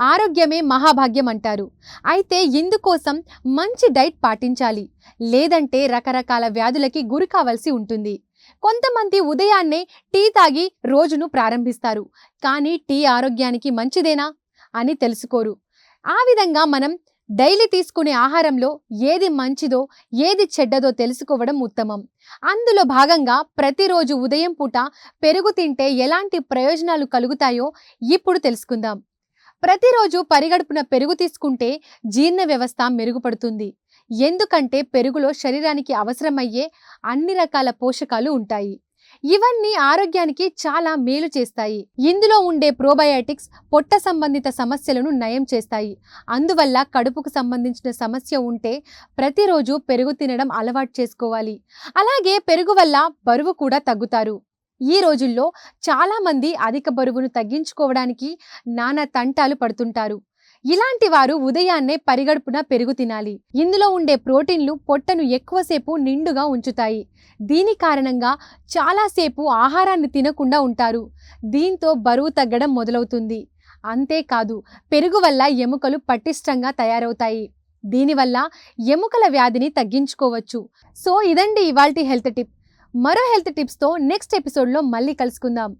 ఆరోగ్యమే మహాభాగ్యం అంటారు. అయితే ఇందుకోసం మంచి డైట్ పాటించాలి. లేదంటే రకరకాల వ్యాధులకి గురి కావాల్సి ఉంటుంది. కొంతమంది ఉదయాన్నే టీ తాగి రోజును ప్రారంభిస్తారు. కానీ టీ ఆరోగ్యానికి మంచిదేనా? అని తెలుసుకోరు. ఆ విధంగా మనం డైలీ తీసుకునే ఆహారంలో ఏది మంచిదో ఏది చెడ్డదో తెలుసుకోవడం ఉత్తమం. అందులో భాగంగా ప్రతిరోజు ఉదయం పూట పెరుగు తింటే ఎలాంటి ప్రయోజనాలు కలుగుతాయో ఇప్పుడు తెలుసుకుందాం. ప్రతిరోజు పరిగడుపున పెరుగు తీసుకుంటే జీర్ణ వ్యవస్థ మెరుగుపడుతుంది. ఎందుకంటే పెరుగులో శరీరానికి అవసరమయ్యే అన్ని రకాల పోషకాలు ఉంటాయి. ఇవన్నీ ఆరోగ్యానికి చాలా మేలు చేస్తాయి. ఇందులో ఉండే ప్రోబయాటిక్స్ పొట్ట సంబంధిత సమస్యలను నయం చేస్తాయి. అందువల్ల కడుపుకు సంబంధించిన సమస్య ఉంటే ప్రతిరోజు పెరుగు తినడం అలవాటు చేసుకోవాలి. అలాగే పెరుగు వల్ల బరువు కూడా తగ్గుతారు. ఈ రోజుల్లో చాలామంది అధిక బరువును తగ్గించుకోవడానికి నానా తంటాలు పడుతుంటారు. ఇలాంటి వారు ఉదయాన్నే పరిగడుపున పెరుగు తినాలి. ఇందులో ఉండే ప్రోటీన్లు పొట్టను ఎక్కువసేపు నిండుగా ఉంచుతాయి. దీని కారణంగా చాలాసేపు ఆహారాన్ని తినకుండా ఉంటారు. దీంతో బరువు తగ్గడం మొదలవుతుంది. అంతేకాదు పెరుగు వల్ల ఎముకలు పటిష్టంగా తయారవుతాయి. దీనివల్ల ఎముకల వ్యాధిని తగ్గించుకోవచ్చు. సో ఇదండి ఇవాల్టి హెల్త్ టిప్. మరో హెల్త్ టిప్స్తో నెక్స్ట్ ఎపిసోడ్లో మళ్ళీ కలుసుకుందాం.